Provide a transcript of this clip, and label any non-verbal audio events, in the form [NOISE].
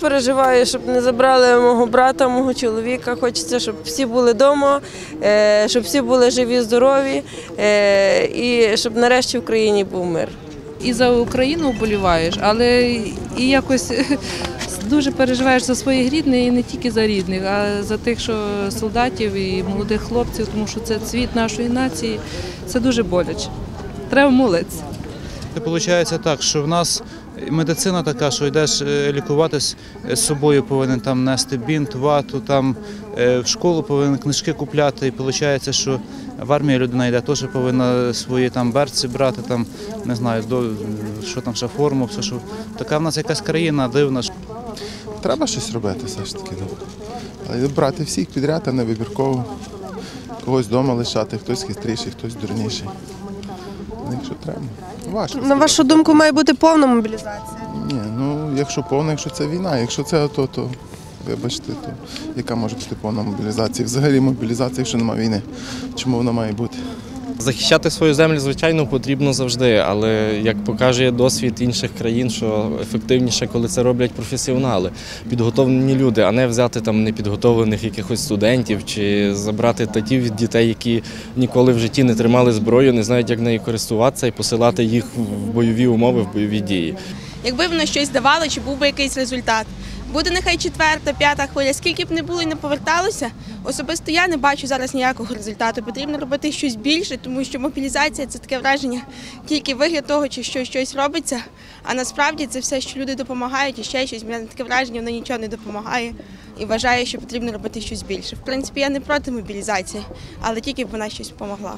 Переживаю, щоб не забрали мого брата, мого чоловіка. Хочеться, щоб всі були вдома, е, щоб всі були живі, здорові е, і щоб нарешті в країні був мир. і за Україну вболіваєш, але і якось [LAUGHS] дуже переживаєш за своїх рідних і не тільки за рідних, а за тих, що солдатів і молодих хлопців, тому що це цвіт нашої нації. Це дуже боляче. Треба молитися. Це виходить так, що в нас медицина така, що йдеш е, лікуватись е, з собою повинен там нести бінт, вату, там е, в школу повинен книжки купляти. І виходить, що в армію людина йде, теж повинна свої там берці брати, там не знаю, до що там ще форму, все що така в нас якась країна дивна. Треба щось робити все ж таки. ну. Брати всіх підряд, а не вибірково. Когось вдома лишати, хтось хитріший, хтось дурніший. Якщо треба. Важко. На сказати. вашу думку, має бути повна мобілізація. Ні, ну якщо повна, якщо це війна, якщо це АТО, то вибачте, то яка може бути повна мобілізація? Взагалі мобілізація, якщо немає війни. Чому вона має бути? Захищати свою землю, звичайно, потрібно завжди, але як показує досвід інших країн, що ефективніше, коли це роблять професіонали, підготовлені люди, а не взяти там непідготовлених якихось студентів чи забрати татів від дітей, які ніколи в житті не тримали зброю, не знають, як нею користуватися, і посилати їх в бойові умови, в бойові дії. якби воно щось давало, чи був би якийсь результат. Буде нехай четверта, п'ята хвиля, скільки б не було і не поверталося. Особисто я не бачу зараз ніякого результату. Потрібно робити щось більше, тому що мобілізація це таке враження, тільки вигляд того, чи що щось робиться. А насправді це все, що люди допомагають, і ще щось. Мене таке враження, воно нічого не допомагає. І вважаю, що потрібно робити щось більше. В принципі, я не проти мобілізації, але тільки б вона щось допомогла.